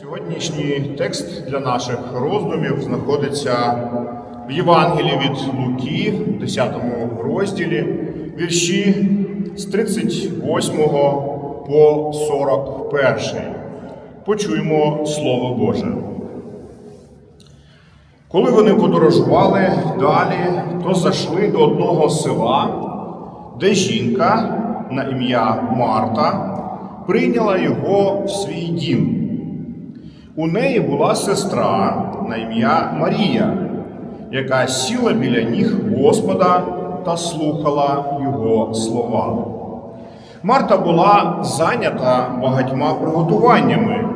Сьогоднішній текст для наших роздумів знаходиться в Євангелії від Луки, 10 розділі, вірші з 38 по 41. Почуємо Слово Боже. Коли вони подорожували далі, то зайшли до одного села, де жінка на ім'я Марта прийняла його в свій дім. У неї була сестра на ім'я Марія, яка сіла біля ніг Господа та слухала його слова. Марта була зайнята багатьма приготуваннями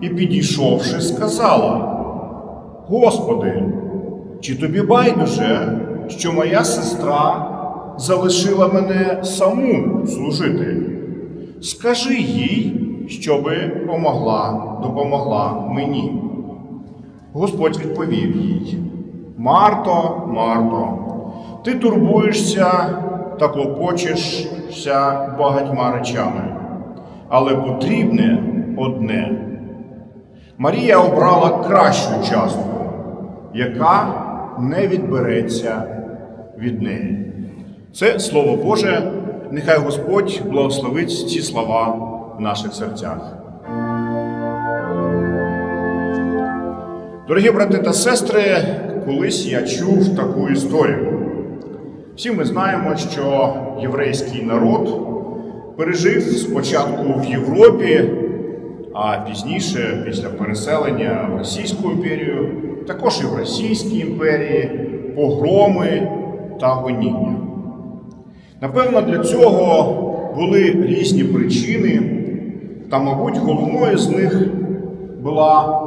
і, підійшовши, сказала: Господи, чи тобі байдуже, що моя сестра залишила мене саму служити? Скажи їй, щоби помогла, допомогла мені. Господь відповів їй: Марто, Марто, ти турбуєшся та клопочешся багатьма речами, але потрібне одне. Марія обрала кращу частку, яка не відбереться від неї. Це слово Боже. Нехай Господь благословить ці слова в наших серцях. Дорогі брати та сестри, колись я чув таку історію. Всі ми знаємо, що єврейський народ пережив спочатку в Європі, а пізніше, після переселення в Російську імперію, також і в Російській імперії, погроми та гоніння. Напевно, для цього були різні причини, та, мабуть, головною з них була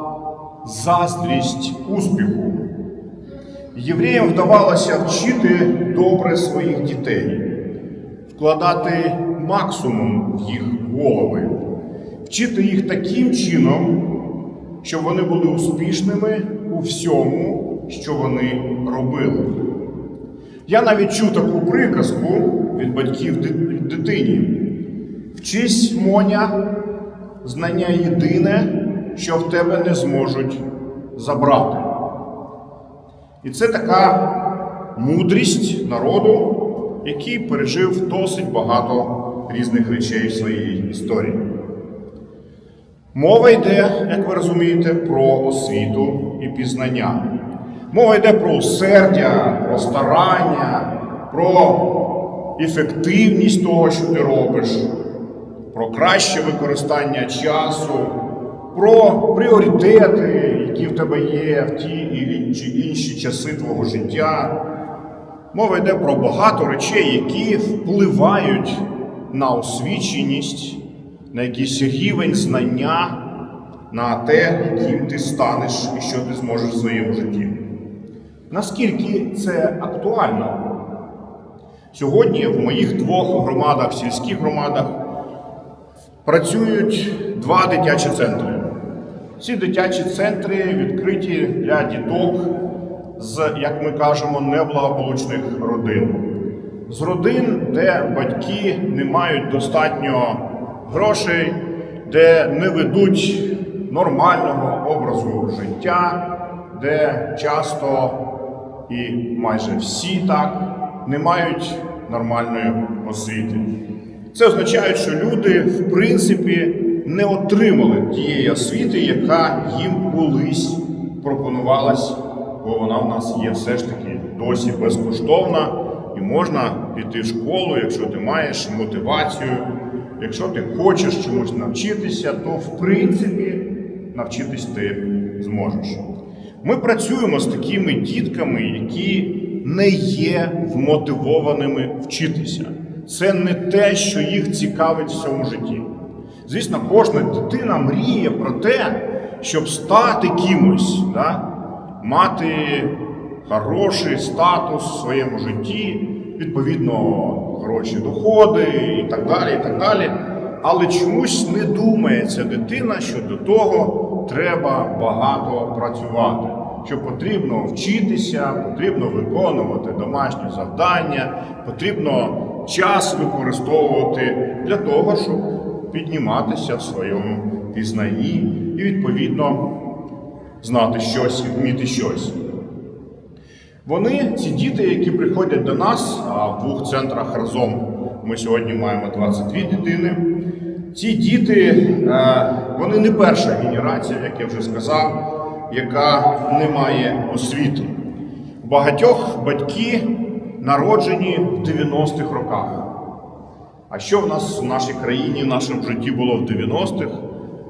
заздрість успіху. Євреям вдавалося вчити добре своїх дітей, вкладати максимум в їх голови, вчити їх таким чином, щоб вони були успішними у всьому, що вони робили. Я навіть чув таку приказку від батьків дитині. Вчись, Моня, знання єдине, що в тебе не зможуть забрати. І це така мудрість народу, який пережив досить багато різних речей в своїй історії. Мова йде, як ви розумієте, про освіту і пізнання. Мова йде про усердя, про старання, про ефективність того, що ти робиш, про краще використання часу, про пріоритети, які в тебе є в ті чи інші часи твого життя. Мова йде про багато речей, які впливають на освіченість, на якийсь рівень знання, на те, яким ти станеш і що ти зможеш в своєму житті. Наскільки це актуально? Сьогодні в моїх двох громадах, сільських громадах, працюють два дитячі центри. Ці дитячі центри відкриті для діток з, як ми кажемо, неблагополучних родин. З родин, де батьки не мають достатньо грошей, де не ведуть нормального образу життя, де часто і майже всі так не мають нормальної освіти. Це означає, що люди, в принципі, не отримали тієї освіти, яка їм колись пропонувалась, бо вона в нас є все ж таки досі безкоштовна, і можна піти в школу, якщо ти маєш мотивацію, якщо ти хочеш чомусь навчитися, то в принципі навчитись ти зможеш. Ми працюємо з такими дітками, які не є вмотивованими вчитися. Це не те, що їх цікавить в цьому житті. Звісно, кожна дитина мріє про те, щоб стати кимось, да? мати хороший статус в своєму житті, відповідно, хороші доходи і так далі. і так далі. Але чомусь не думає ця дитина, що до того треба багато працювати. Що потрібно вчитися, потрібно виконувати домашні завдання, потрібно час використовувати для того, щоб підніматися в своєму пізнанні і, відповідно, знати щось вміти щось. Вони, ці діти, які приходять до нас, а в двох центрах разом ми сьогодні маємо 22 дитини. Ці діти, е, вони не перша генерація, як я вже сказав, яка не має освіти. Багатьох батьки народжені в 90-х роках. А що в нас в нашій країні, в нашому житті було в 90-х?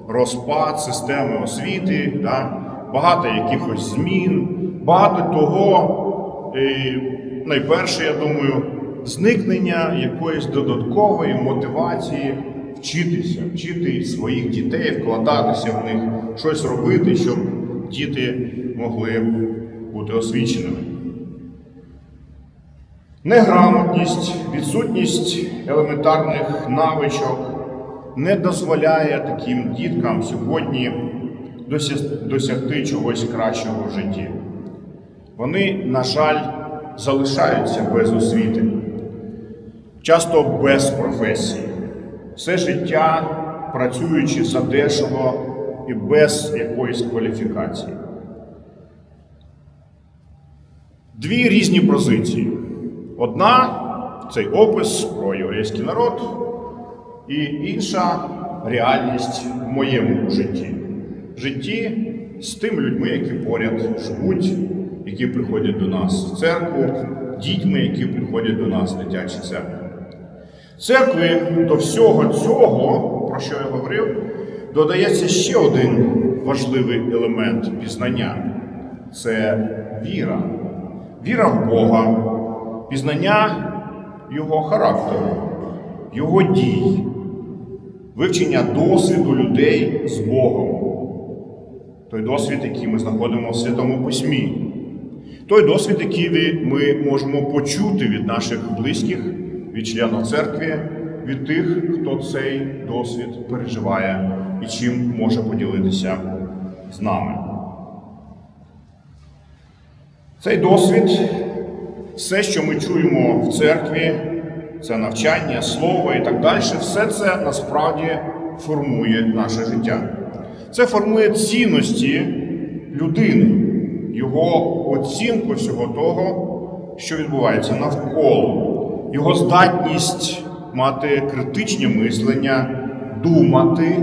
Розпад системи освіти, да? багато якихось змін, багато того, і найперше, я думаю, зникнення якоїсь додаткової мотивації вчитися, вчити своїх дітей, вкладатися в них, щось робити, щоб діти могли бути освіченими. Неграмотність, відсутність елементарних навичок не дозволяє таким діткам сьогодні досягти чогось кращого в житті. Вони, на жаль, залишаються без освіти, часто без професії, все життя працюючи задешево і без якоїсь кваліфікації. Дві різні позиції. Одна цей опис про єврейський народ, і інша реальність в моєму житті. В житті з тими людьми, які поряд живуть, які приходять до нас в церкву, дітьми, які приходять до нас в дитячі церкви. Церкви до всього цього, про що я говорив, додається ще один важливий елемент пізнання це віра. Віра в Бога, пізнання Його характеру, Його дій, вивчення досвіду людей з Богом. Той досвід, який ми знаходимо в Святому Письмі. Той досвід, який ми можемо почути від наших близьких, від членів церкви, від тих, хто цей досвід переживає і чим може поділитися з нами. Цей досвід, все, що ми чуємо в церкві, це навчання, слово і так далі, все це насправді формує наше життя. Це формує цінності людини, його оцінку всього того, що відбувається навколо, його здатність мати критичне мислення, думати,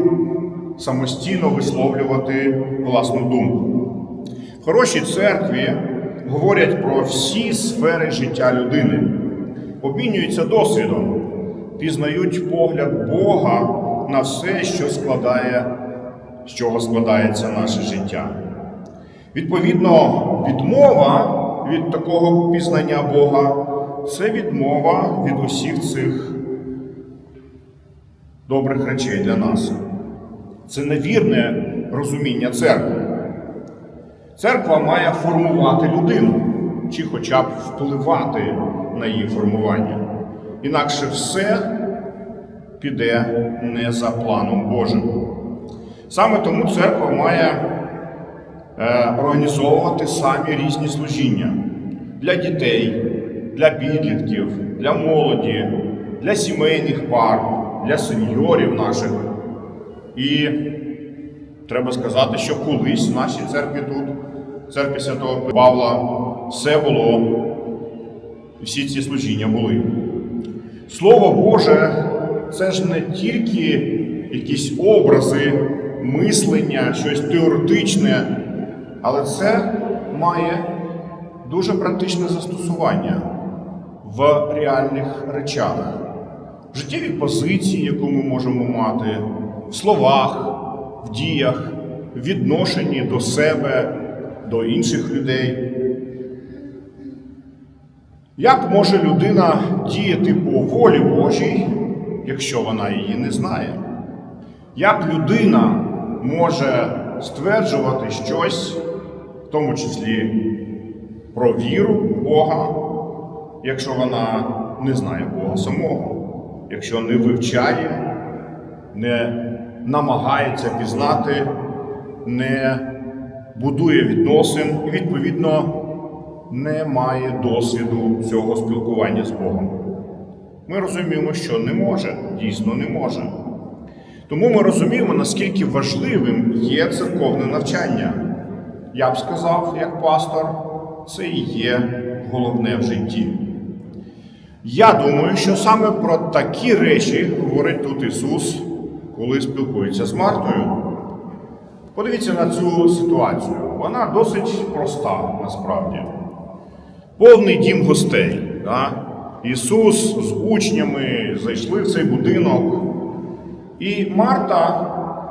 самостійно висловлювати власну думку. В хорошій церкві говорять про всі сфери життя людини, обмінюються досвідом, пізнають погляд Бога на все, що складає, з чого складається наше життя. Відповідно, відмова від такого пізнання Бога це відмова від усіх цих добрих речей для нас. Це невірне розуміння церкви. Церква має формувати людину, чи хоча б впливати на її формування. Інакше все піде не за планом Божим. Саме тому церква має е, організовувати самі різні служіння для дітей, для підлітків, для молоді, для сімейних пар, для сеньорів наших. І треба сказати, що колись в нашій церкві тут, церкві Святого Павла, все було, всі ці служіння були. Слово Боже це ж не тільки якісь образи, мислення, щось теоретичне, але це має дуже практичне застосування в реальних речах, в життєвій позиції, яку ми можемо мати, в словах, в діях, в відношенні до себе, до інших людей. Як може людина діяти по волі Божій, якщо вона її не знає? Як людина може стверджувати щось, в тому числі про віру Бога, якщо вона не знає Бога самого, якщо не вивчає, не намагається пізнати, не будує відносин і, відповідно, не має досвіду цього спілкування з Богом. Ми розуміємо, що не може, дійсно не може. Тому ми розуміємо, наскільки важливим є церковне навчання. Я б сказав, як пастор, це і є головне в житті. Я думаю, що саме про такі речі говорить тут Ісус, коли спілкується з Мартою. Подивіться на цю ситуацію. Вона досить проста насправді. Повний дім гостей. Да? Ісус з учнями зайшли в цей будинок. І Марта,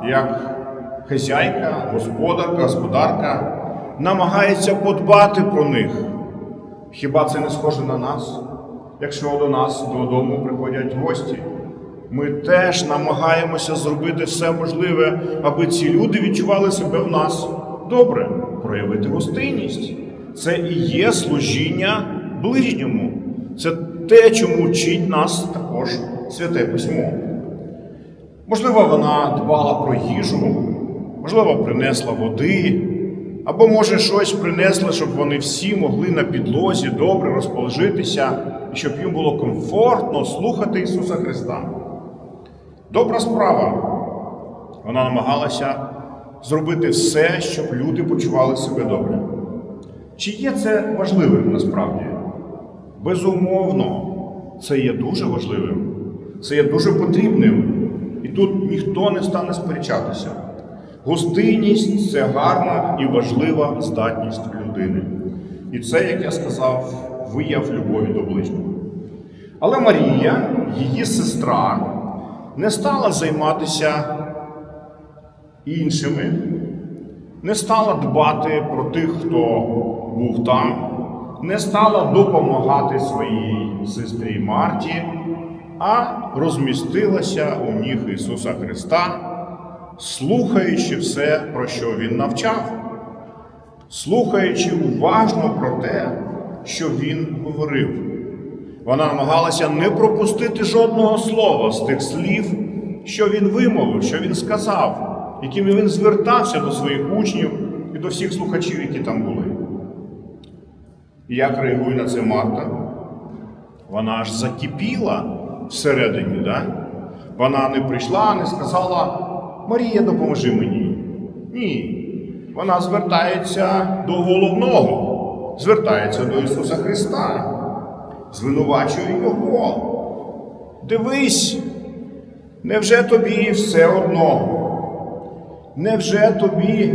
як хазяйка, господарка, господарка, намагається подбати про них. Хіба це не схоже на нас? Якщо до нас додому приходять гості, ми теж намагаємося зробити все можливе, аби ці люди відчували себе в нас добре, проявити гостинність. Це і є служіння ближньому. Це те, чому вчить нас також святе письмо. Можливо, вона дбала про їжу, можливо, принесла води, або, може, щось принесла, щоб вони всі могли на підлозі добре розположитися і щоб їм було комфортно слухати Ісуса Христа. Добра справа. Вона намагалася зробити все, щоб люди почували себе добре. Чи є це важливим насправді? Безумовно, це є дуже важливим, це є дуже потрібним. І тут ніхто не стане сперечатися. Гостинність це гарна і важлива здатність людини. І це, як я сказав, вияв любові до ближнього. Але Марія, її сестра, не стала займатися іншими, не стала дбати про тих, хто був там, не стала допомагати своїй сестрі Марті, а розмістилася у ніг Ісуса Христа, слухаючи все, про що Він навчав, слухаючи уважно про те, що Він говорив. Вона намагалася не пропустити жодного слова з тих слів, що він вимовив, що він сказав, якими він звертався до своїх учнів і до всіх слухачів, які там були. І як реагує на це Марта? Вона аж закипіла всередині, да? вона не прийшла, не сказала, Марія, допоможи мені. Ні. Вона звертається до головного, звертається до Ісуса Христа звинувачує його. Дивись, невже тобі все одно? Невже тобі,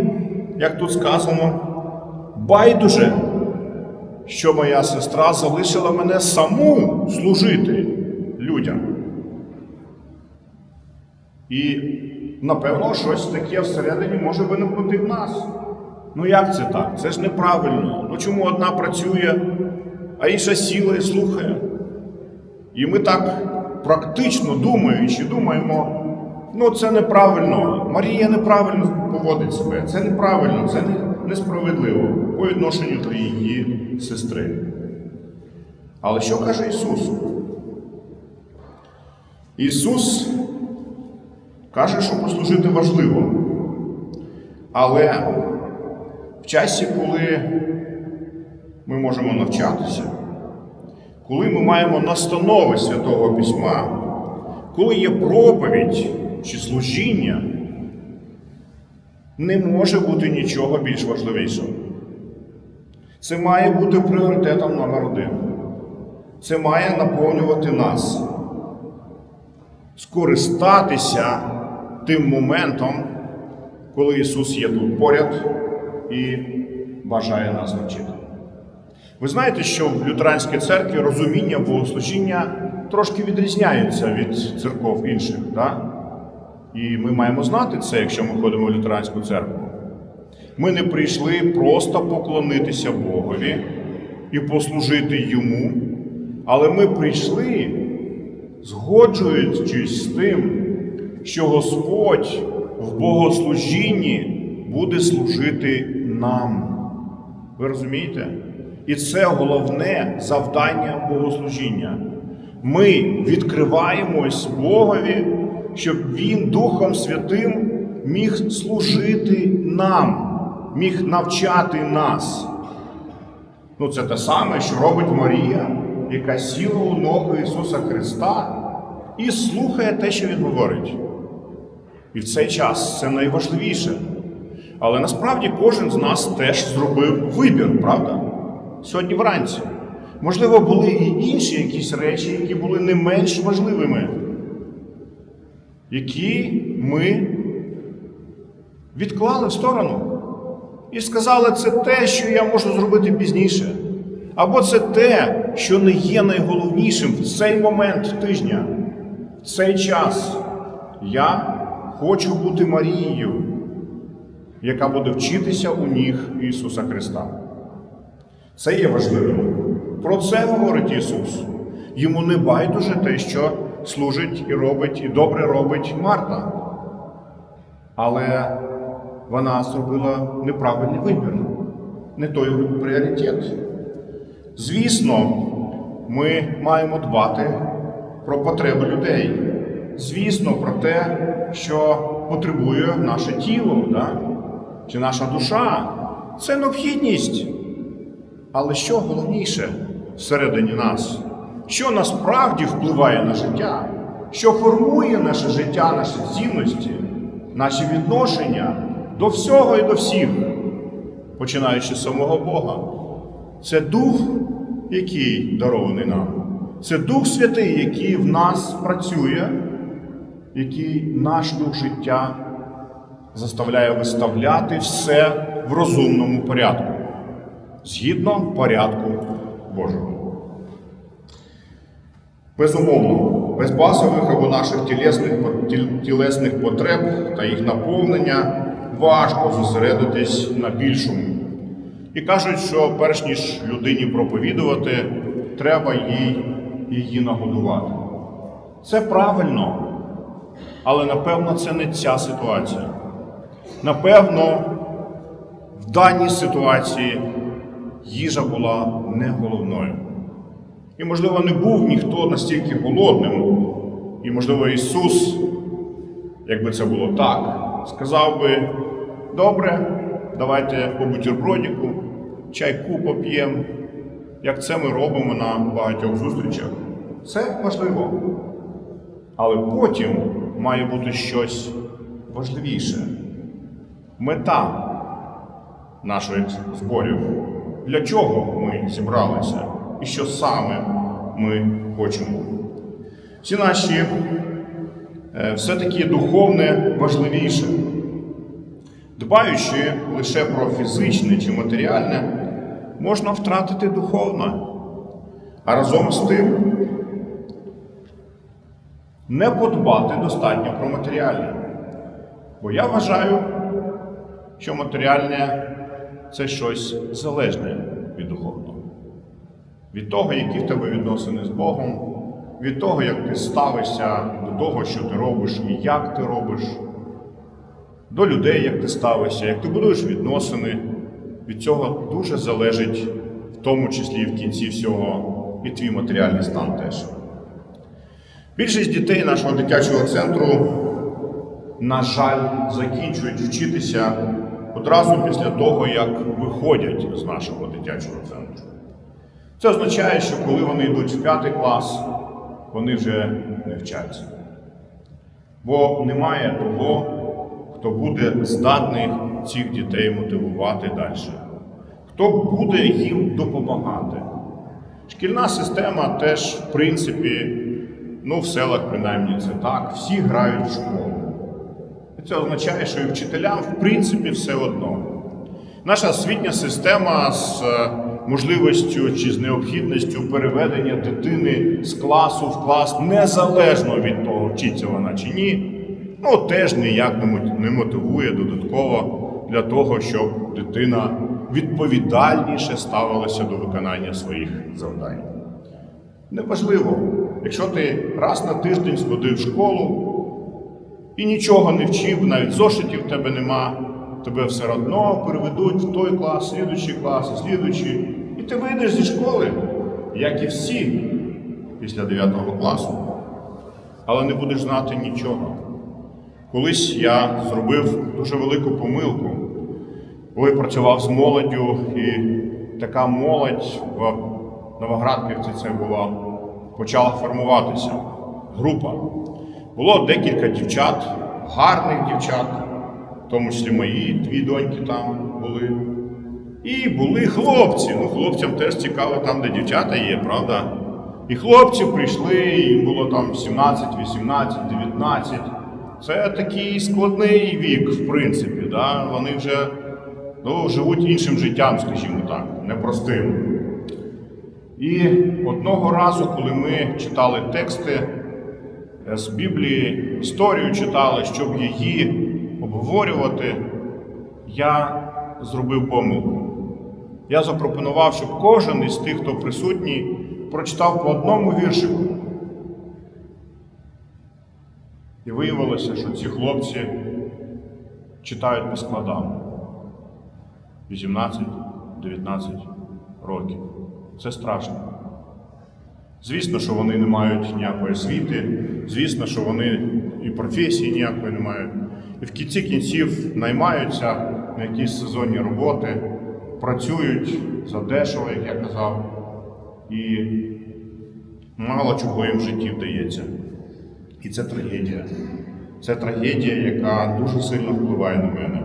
як тут сказано, байдуже, що моя сестра залишила мене саму служити людям? І, напевно, щось таке всередині може виникнути в нас. Ну як це так? Це ж неправильно. Ну чому одна працює, а інша сіла і слухає. І ми так практично думаючи, думаємо, ну це неправильно, Марія неправильно поводить себе, це неправильно, це несправедливо по відношенню до її сестри. Але що каже Ісус? Ісус каже, що послужити важливо. Але в часі, коли ми можемо навчатися, коли ми маємо настанови Святого Письма, коли є проповідь чи служіння, не може бути нічого більш важливішого. Це має бути пріоритетом номер один. Це має наповнювати нас, скористатися тим моментом, коли Ісус є тут поряд і бажає нас навчити. Ви знаєте, що в лютеранській церкві розуміння богослужіння трошки відрізняються від церков інших. Да? І ми маємо знати це, якщо ми ходимо в лютеранську церкву. Ми не прийшли просто поклонитися Богові і послужити Йому, але ми прийшли, згоджуючись з тим, що Господь в богослужінні буде служити нам. Ви розумієте? І це головне завдання богослужіння. Ми відкриваємось Богові, щоб Він Духом Святим міг служити нам, міг навчати нас. Ну, це те саме, що робить Марія, яка сіла у ноги Ісуса Христа і слухає те, що Він говорить. І в цей час це найважливіше. Але насправді кожен з нас теж зробив вибір, правда? Сьогодні вранці. Можливо, були і інші якісь речі, які були не менш важливими, які ми відклали в сторону і сказали, це те, що я можу зробити пізніше. Або це те, що не є найголовнішим в цей момент тижня, в цей час. Я хочу бути Марією, яка буде вчитися у ніг Ісуса Христа. Це є важливим. Про це говорить Ісус. Йому не байдуже те, що служить і робить, і добре робить Марта. Але вона зробила неправильний вибір, не той пріоритет. Звісно, ми маємо дбати про потреби людей. Звісно, про те, що потребує наше тіло, да? чи наша душа. Це необхідність. Але що головніше всередині нас? Що насправді впливає на життя? Що формує наше життя, наші цінності, наші відношення до всього і до всіх, починаючи з самого Бога? Це Дух, який дарований нам. Це Дух Святий, який в нас працює, який наш дух життя заставляє виставляти все в розумному порядку, згідно порядку Божого. Безумовно, без базових або наших тілесних, тілесних потреб та їх наповнення важко зосередитись на більшому. І кажуть, що перш ніж людині проповідувати, треба їй її нагодувати. Це правильно, але напевно це не ця ситуація. Напевно, в даній ситуації їжа була не головною. І, можливо, не був ніхто настільки голодним. І, можливо, Ісус, якби це було так, сказав би: добре, давайте по бутербродіку, чайку поп'ємо, як це ми робимо на багатьох зустрічах. Це важливо. Але потім має бути щось важливіше. Мета наших зборів. Для чого ми зібралися і що саме ми хочемо. Всі наші е, все-таки духовне важливіше. Дбаючи лише про фізичне чи матеріальне, можна втратити духовне. А разом з тим не подбати достатньо про матеріальне. Бо я вважаю, що матеріальне це щось залежне від духовного. Від того, які в тебе відносини з Богом, від того, як ти ставишся до того, що ти робиш і як ти робиш, до людей, як ти ставишся, як ти будуєш відносини, від цього дуже залежить, в тому числі і в кінці всього, і твій матеріальний стан теж. Більшість дітей нашого дитячого центру, на жаль, закінчують вчитися одразу після того, як виходять з нашого дитячого центру. Це означає, що коли вони йдуть в п'ятий клас, вони вже не вчаться. Бо немає того, хто буде здатний цих дітей мотивувати далі, хто буде їм допомагати. Шкільна система теж, в принципі, ну в селах принаймні це так, всі грають в школу. Це означає, що і вчителям, в принципі, все одно. Наша освітня система з е, можливістю чи з необхідністю переведення дитини з класу в клас, незалежно від того, вчиться вона чи ні, ну теж ніяк не мотивує додатково для того, щоб дитина відповідальніше ставилася до виконання своїх завдань. Неважливо, якщо ти раз на тиждень сходив в школу і нічого не вчив, навіть зошитів в тебе нема, тебе все одно переведуть в той клас, слідуючий клас, слідуючий. І ти вийдеш зі школи, як і всі після 9 класу, але не будеш знати нічого. Колись я зробив дуже велику помилку, коли працював з молоддю, і така молодь в Новоградківці це була, почала формуватися група. Було декілька дівчат, гарних дівчат, в тому числі мої дві доньки там були. І були хлопці. Ну, хлопцям теж цікаво там, де дівчата є, правда? І хлопці прийшли, їм було там 17, 18, 19. Це такий складний вік, в принципі. Да? Вони вже ну, живуть іншим життям, скажімо так, непростим. І одного разу, коли ми читали тексти з Біблії, історію читали, щоб її обговорювати, я зробив помилку. Я запропонував, щоб кожен із тих, хто присутній, прочитав по одному віршику. І виявилося, що ці хлопці читають по складам 18-19 років. Це страшно. Звісно, що вони не мають ніякої освіти, звісно, що вони і професії ніякої не мають. І в кінці кінців наймаються на якісь сезонні роботи, працюють задешево, як я казав, і мало чого їм в житті вдається. І це трагедія. Це трагедія, яка дуже сильно впливає на мене.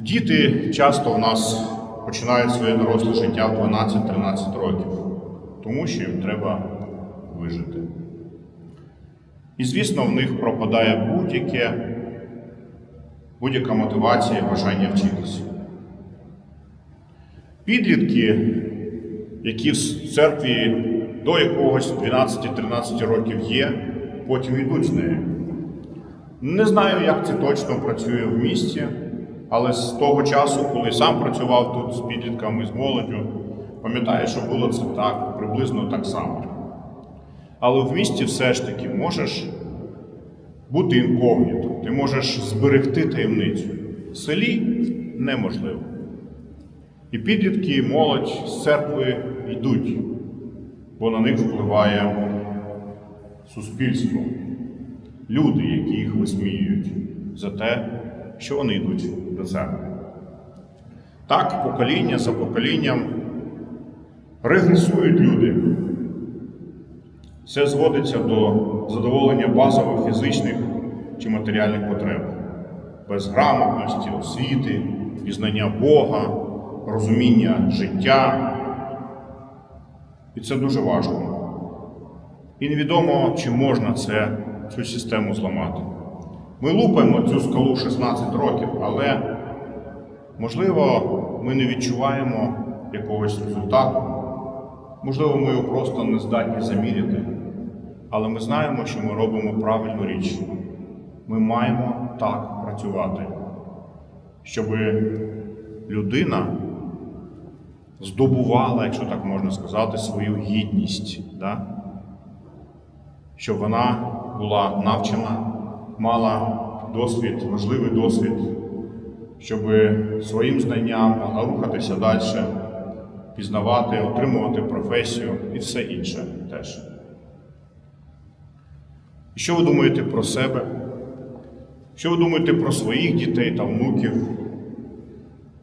Діти часто в нас починають своє доросле життя в 12-13 років, тому що їм треба вижити. І, звісно, в них пропадає будь-яке, будь-яка мотивація і бажання вчитися. Підлітки, які в церкві до якогось 12-13 років є, потім йдуть з нею. Не знаю, як це точно працює в місті, але з того часу, коли сам працював тут з підлітками, з молоддю, пам'ятаю, що було це так, приблизно так само. Але в місті все ж таки можеш бути інкогніто, ти можеш зберегти таємницю. В селі неможливо. І підлітки, і молодь з церкви йдуть, бо на них впливає суспільство, люди, які їх висміюють за те, що вони йдуть до церкви. Так, покоління за поколінням регресують люди. Все зводиться до задоволення базових фізичних чи матеріальних потреб, без грамотності, освіти, пізнання Бога, розуміння життя. І це дуже важко. І невідомо, чи можна це, цю систему зламати. Ми лупаємо цю скалу 16 років, але, можливо, ми не відчуваємо якогось результату. Можливо, ми його просто не здатні заміряти, але ми знаємо, що ми робимо правильну річ. Ми маємо так працювати, щоб людина здобувала, якщо так можна сказати, свою гідність, да? щоб вона була навчена, мала досвід, важливий досвід, щоб своїм знанням могла рухатися далі пізнавати, отримувати професію і все інше теж. І що ви думаєте про себе? Що ви думаєте про своїх дітей та внуків?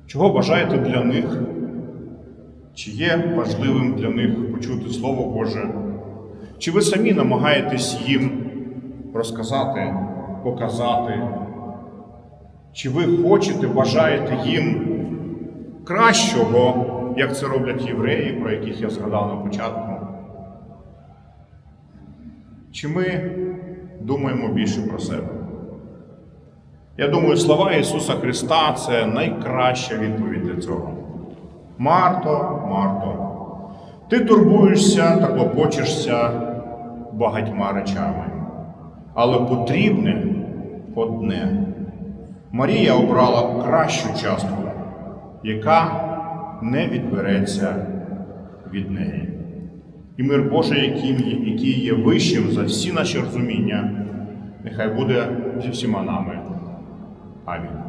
Чого бажаєте для них? Чи є важливим для них почути Слово Боже? Чи ви самі намагаєтесь їм розказати, показати? Чи ви хочете, бажаєте їм кращого? як це роблять євреї, про яких я згадав на початку. Чи ми думаємо більше про себе? Я думаю, слова Ісуса Христа це найкраща відповідь для цього. Марто, Марто, ти турбуєшся та клопочешся багатьма речами, але потрібне одне. Марія обрала кращу частку, яка не відбереться від неї. І мир Божий, який, є вищим за всі наші розуміння, нехай буде зі всіма нами. Амінь.